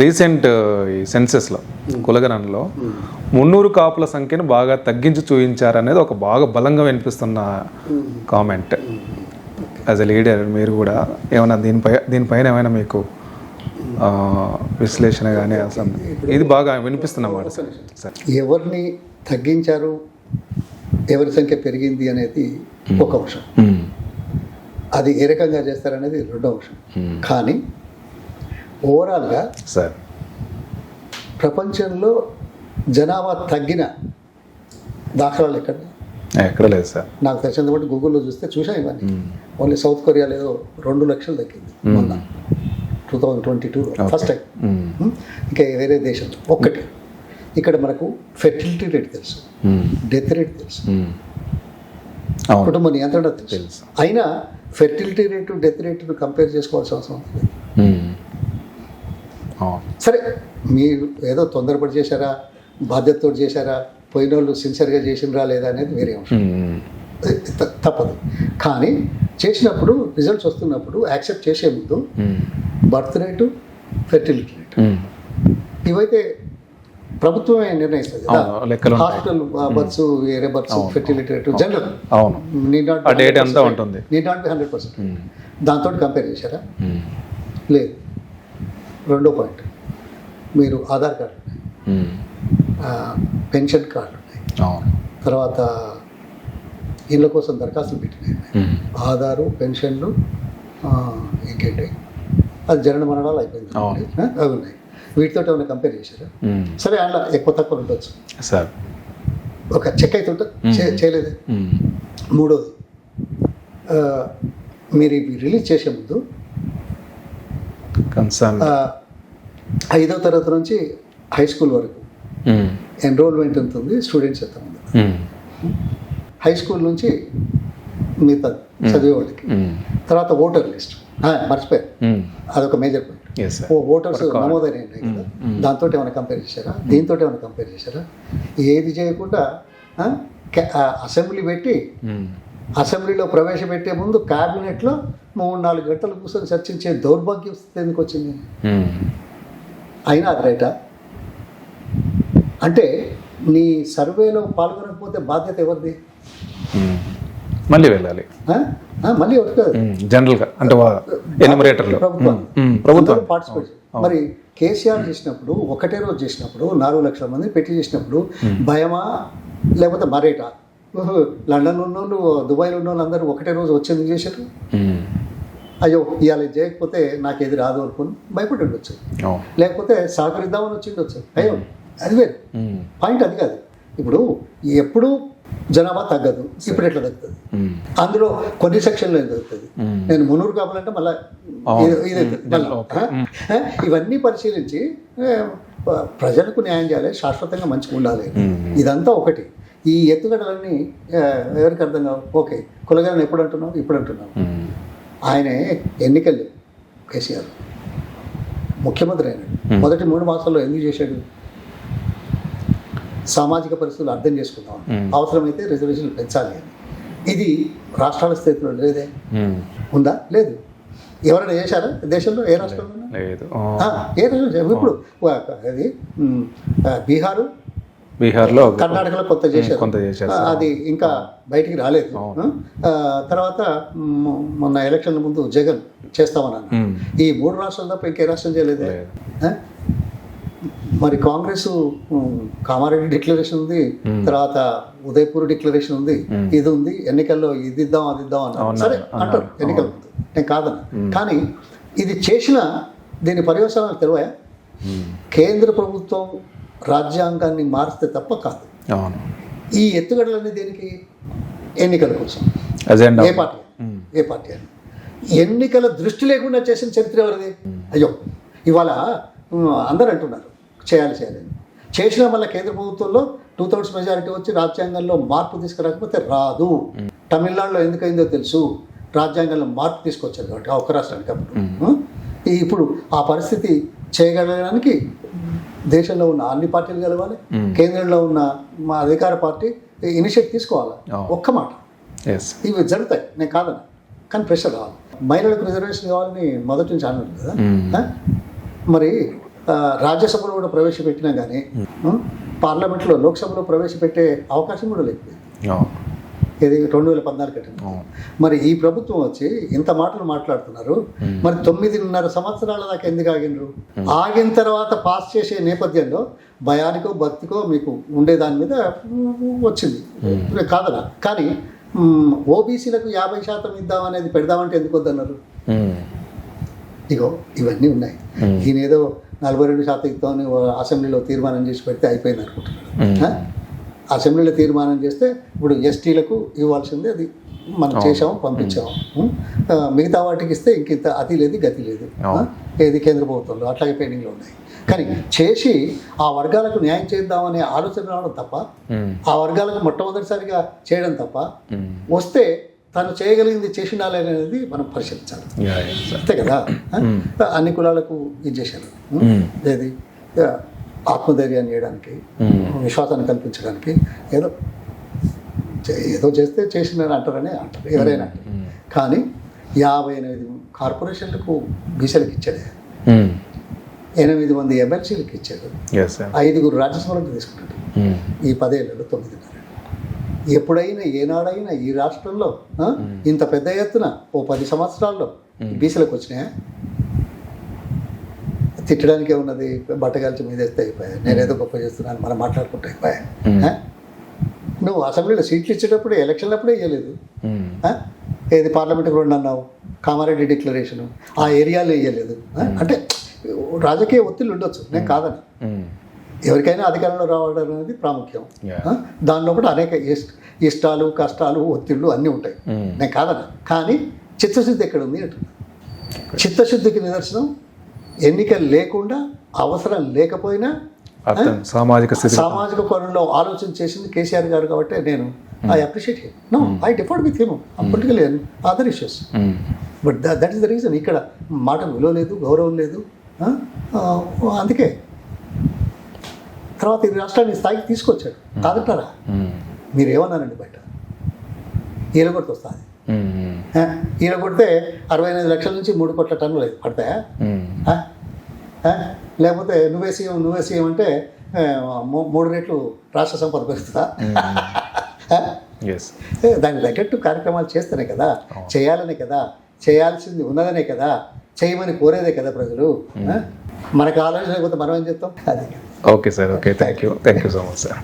Recent ఈ సెన్సెస్లో కులగణంలో మున్నూరు కాపుల సంఖ్యను బాగా తగ్గించి చూపించారనేది ఒక బాగా బలంగా వినిపిస్తున్న కామెంట్. యాజ్ ఎ లీడర్ మీరు కూడా ఏమైనా దీనిపై దీనిపైన ఏమైనా మీకు ఆ, విశ్లేషణ కానీ అసలు ఇది బాగా వినిపిస్తున్నమాట సార్ సార్. ఎవరిని తగ్గించారు? ఎవరి సంఖ్య పెరిగింది అనేది ఒక అంశం. అది ఏ రకంగా చేస్తారనేది రెండో అంశం. కానీ ఓవరాల్గా సార్. ప్రపంచంలో జనాభా తగ్గిన దాఖలాలు ఎక్కడ? ఎక్కడ లేదు సార్. నాకు తెలిసినంత బట్టి గూగుల్లో చూస్తే చూసాం ఇవన్నీ. ఓన్లీ సౌత్ కొరియాలో ఏదో రెండు లక్షలు తగ్గింది మొన్న. Two thousand twenty two first time. ఇంకా వేరే దేశంలో ఒక్కటి. ఇక్కడ మనకు ఫెర్టిలిటీ రేట్ తెలుసు. డెత్ రేట్ తెలుసు. కుటుంబ నియంత్రణ తెలుసు. అయినా ఫెర్టిలిటీ రేటు డెత్ రేటును కంపేర్ చేసుకోవాల్సిన అవసరం లేదు సరే మీరు ఏదో తొందరపడి చేశారా? బాధ్యతతో చేశారా? పోయిన వాళ్ళు సిన్సియర్గా చేసినరా లేదా అనేది వేరే తప్పదు. కానీ చేసినప్పుడు రిజల్ట్స్ వస్తున్నప్పుడు యాక్సెప్ట్ చేసే ముందు. Birth rate fertility rate. ఇవైతే ప్రభుత్వమే నిర్ణయిస్తుంది. హాస్పిటల్ బర్త్స్ వేరే బర్త్స్ ఫెర్టిలిటీ రేటు జనరల్. అవును. నీడ్ నాట్ ఉంటుంది? Need be hundred percent. దాంతో కంపేర్ చేశారా. లేదు. రెండో పాయింట్. మీరు ఆధార్ కార్డు పెన్షన్ కార్డు ఉన్నాయి. తర్వాత ఇళ్ళ కోసం దరఖాస్తులు పెట్టినాయి. ఆధారు పెన్షన్లు ఇంకేంటి? అది జనన మరణాలు అయిపోయింది. అవి ఉన్నాయి. వీటితో ఏమైనా కంపేర్ చేశారా. సరే అందులో ఎక్కువ తక్కువ ఉండొచ్చు. సార్. ఒక చెక్ అయితే ఉంటుంది చేయలేదు. మూడోది మీరు ఇవి రిలీజ్ చేసే ముందు కన్సర్న్. ఐదో తరగతి నుంచి హై స్కూల్ వరకు. ఎన్రోల్మెంట్ ఎంత ఉంది? స్టూడెంట్స్ ఎంత ఉంది. హై స్కూల్ నుంచి మిగతా చదివే వాళ్ళకి. తర్వాత ఓటర్ లిస్ట్. మర్చిపోయారు. అదొక మేజర్ పాయింట్ ఓ ఓటర్స్ నమోదైన కదా? దాంతో ఏమైనా కంపేర్ చేశారా? దీంతో ఏమైనా కంపేర్ చేశారా? ఏది చేయకుండా అసెంబ్లీ పెట్టి. అసెంబ్లీలో ప్రవేశపెట్టే ముందు క్యాబినెట్లో మూడు నాలుగు గంటలు కూర్చొని చర్చించే దౌర్భాగ్య స్థితి ఎందుకు వచ్చింది. అయినా అది రైటా? అంటే నీ సర్వేలో పాల్గొనకపోతే బాధ్యత ఎవరిది. మళ్ళీ వెళ్ళాలి. మళ్ళీ కాదు? మ్మ్. జనరల్గా అంటే ప్రభుత్వం. ప్రభుత్వం. పార్టిసిపేట్ మరి కేసీఆర్ చేసినప్పుడు ఒకటే రోజు చేసినప్పుడు నాలుగు లక్షల మంది పెట్టి చేసినప్పుడు భయమా లేకపోతే మరేటా? లండన్ ఉన్న వాళ్ళు దుబాయ్లో ఉన్న వాళ్ళు అందరూ ఒకటే రోజు వచ్చేందుకు చేశారు? మ్మ్. అయ్యో ఇవాళ చేయకపోతే నాకు ఏది రాదు అనుకుని భయపడి ఉండొచ్చు అవును లేకపోతే సహకరిద్దామని వచ్చి. ఉండొచ్చు అయ్యో అది వేరు. పాయింట్ అది కాదు. ఇప్పుడు ఎప్పుడు జనాభా తగ్గదు ఇప్పుడు ఎట్లా తగ్గుతుంది. అందులో కొన్ని సెక్షన్లో ఏం తగ్గుతుంది. నేను మునూరు కావాలంటే మళ్ళీ ఇవన్నీ పరిశీలించి ప్రజలకు న్యాయం చేయాలి శాశ్వతంగా మంచిగా ఉండాలి. ఇదంతా ఒకటి. ఈ ఎత్తుగడలన్నీ ఎవరికి అర్థం కావు? ఓకే కులగాలని ఎప్పుడు అంటున్నావు? ఇప్పుడు అంటున్నావు. ఆయనే ఎన్నికలు కేసీఆర్. ముఖ్యమంత్రి అయినాడు మొదటి మూడు మాసాల్లో ఎందుకు చేశాడు? సామాజిక పరిస్థితులు అర్థం చేసుకుందాం. అవసరమైతే రిజర్వేషన్లు పెంచాలి అని. ఇది రాష్ట్రాల స్థితిలో లేదే. ఉందా? లేదు. ఎవరైనా చేశారా? దేశంలో ఏ రాష్ట్రంలో? ఏ రాష్ట్రం. ఇప్పుడు అది బీహారు బీహార్లో కర్ణాటకలో కొత్త చేశారు. కొంత చేశారు అది ఇంకా బయటికి రాలేదు. తర్వాత మొన్న ఎలక్షన్ల ముందు జగన్ చేస్తామన్నాను. ఈ మూడు రాష్ట్రాలు తప్ప ఇంకే రాష్ట్రం చేయలేదు? మరి కాంగ్రెస్ కామారెడ్డి డిక్లరేషన్ ఉంది తర్వాత ఉదయపూర్ డిక్లరేషన్ ఉంది ఇది ఉంది ఎన్నికల్లో ఇది ఇద్దాం అది ఇద్దాం అన్నారు. సరే అంటారు ఎన్నికల నేను కాదన్నా. కానీ ఇది చేసిన దీని పర్యవసానాలు తెలివాయా. కేంద్ర ప్రభుత్వం రాజ్యాంగాన్ని మారిస్తే తప్ప కాదు. అవును. ఈ ఎత్తుగడలన్నీ దేనికి? ఎన్నికల కోసం. అజెండా ఏ పార్టీ? ఏ పార్టీ అని ఎన్నికల దృష్టి లేకుండా చేసిన చరిత్ర ఎవరిది? అయ్యో ఇవాళ అందరూ అంటున్నారు. చేయాలి చేయాలని చేసిన వల్ల కేంద్ర ప్రభుత్వంలో టూ థర్డ్స్ మెజారిటీ వచ్చి రాజ్యాంగంలో మార్పు తీసుకురాకపోతే రాదు. తమిళనాడులో ఎందుకైందో తెలుసు. రాజ్యాంగంలో మార్పు తీసుకొచ్చారు కాబట్టి ఆ ఒక్క రాష్ట్రానికి అప్పుడు? ఈ ఇప్పుడు ఆ పరిస్థితి చేయగలగడానికి దేశంలో ఉన్న అన్ని పార్టీలు కలవాలి కేంద్రంలో ఉన్న మా అధికార పార్టీ ఇనిషియేటివ్ తీసుకోవాలి. ఒక్క మాట. ఇవి జరుగుతాయి. నేను కాదను కానీ ప్రెషర్ రావాలి. మహిళలకు రిజర్వేషన్ కావాలని మొదటి నుంచి అన్నారు కదా? మరి రాజ్యసభలో కూడా ప్రవేశపెట్టినా కానీ పార్లమెంట్లో లోక్సభలో ప్రవేశపెట్టే అవకాశం కూడా లేకపోయింది. అవును. ఇది రెండు వేల పద్నాలుగు కట్టిన అవును. మరి ఈ ప్రభుత్వం వచ్చి ఇంత మాటలు మాట్లాడుతున్నారు. మరి తొమ్మిదిన్నర సంవత్సరాల దాకా ఎందుకు ఆగినరు ఆగిన తర్వాత పాస్ చేసే నేపథ్యంలో భయానికో భక్తికో మీకు ఉండే దాని మీద వచ్చింది. కాదనా? కానీ ఓబీసీలకు యాభై శాతం ఇద్దామనేది పెడదామంటే ఎందుకు వద్దన్నారు. ఇగో ఇవన్నీ ఉన్నాయి. ఈయన ఏదో నలభై రెండు శాతం ఇస్తామని అసెంబ్లీలో తీర్మానం చేసి పెడితే అయిపోయింది అనుకుంటున్నాడు ఆ? అసెంబ్లీలో తీర్మానం చేస్తే ఇప్పుడు ఎస్టీలకు ఇవ్వాల్సిందే అది మనం చేసాము పంపించాము మిగతా వాటికి ఇస్తే ఇంక ఇంత అది లేదు గతి లేదు? ఏది కేంద్ర ప్రభుత్వంలో అట్లాగే పెండింగ్లో ఉన్నాయి కానీ చేసి ఆ వర్గాలకు న్యాయం చేద్దామనే ఆలోచన రావడం తప్ప. ఆ వర్గాలకు మొట్టమొదటిసారిగా చేయడం తప్ప. వస్తే తను చేయగలిగింది చేసినాలి అనేది మనం పరిశీలించాలి. అంతే కదా? అన్ని కులాలకు ఇది చేశారు. ఏది ఆత్మధైర్యాన్ని చేయడానికి. విశ్వాసాన్ని కల్పించడానికి ఏదో ఏదో చేస్తే చేసిందని అంటారని అంటారు ఎవరైనా. కానీ యాభై ఎనిమిది కార్పొరేషన్లకు బీసీలకు ఇచ్చాడు. ఎనిమిది మంది ఎమ్మెల్సీలకు ఇచ్చాడు ఐదుగురు రాజ్యసభలకు తీసుకున్నాడు. ఈ పదేళ్ళలో తొమ్మిదిన్నర. ఎప్పుడైనా ఏనాడైనా ఈ రాష్ట్రంలో ఇంత పెద్ద ఎత్తున ఓ పది సంవత్సరాల్లో బీసీలకు వచ్చినాయా? తిట్టడానికే ఉన్నది బట్టగాల్చి మీద వేస్తే అయిపోయా నేనేదో గొప్ప చేస్తున్నాను మనం మాట్లాడుకుంటే అయిపోయా. ఆ? నువ్వు అసెంబ్లీలో సీట్లు ఇచ్చేటప్పుడు ఎలక్షన్లప్పుడే ఇవ్వలేదు? ఏది పార్లమెంట్కి రెండు అన్నావు కామారెడ్డి డిక్లరేషను ఆ ఏరియాలో ఇవ్వలేదు? అంటే రాజకీయ ఒత్తిళ్ళు ఉండొచ్చు నేను కాదని. ఎవరికైనా అధికారంలో రావడం అనేది ప్రాముఖ్యం? దానిలో కూడా అనేక ఇష్ట ఇష్టాలు కష్టాలు ఒత్తిళ్ళు అన్నీ ఉంటాయి. నేను కాదన్న కానీ చిత్తశుద్ధి ఎక్కడ ఉంది అంటున్నా చిత్తశుద్ధికి నిదర్శనం ఎన్నికలు లేకుండా అవసరం లేకపోయినా సామాజిక సామాజిక కోణంలో ఆలోచన చేసింది కేసీఆర్ గారు కాబట్టి నేను I appreciate him. No I differed with him. Political other issues. But that is the reason ఇక్కడ మాటకు విలువ లేదు గౌరవం లేదు అందుకే. తర్వాత ఈ రాష్ట్రాన్ని స్థాయికి తీసుకొచ్చాడు. కాదంటారా? ఉమ్. మీరు ఏమన్నారండి బయట? ఈల కొడుతు వస్తుంది. ఈల కొడితే అరవై ఎనిమిది లక్షల నుంచి మూడు కోట్ల టన్నులు పడతాయా? లేకపోతే నువ్వే సీఎం నువ్వే సీఎం అంటే మూడు రెట్లు రాష్ట్ర సంపద పెరుగుతుందా? దానికి తగ్గట్టు కార్యక్రమాలు చేస్తేనే కదా చేయాలనే కదా చేయాల్సింది ఉన్నదనే కదా చేయమని కోరేదే కదా ప్రజలు? మనకు ఆలోచన లేకపోతే మనం ఏం చేస్తాం? అది. Okay sir okay thank you thank you so much sir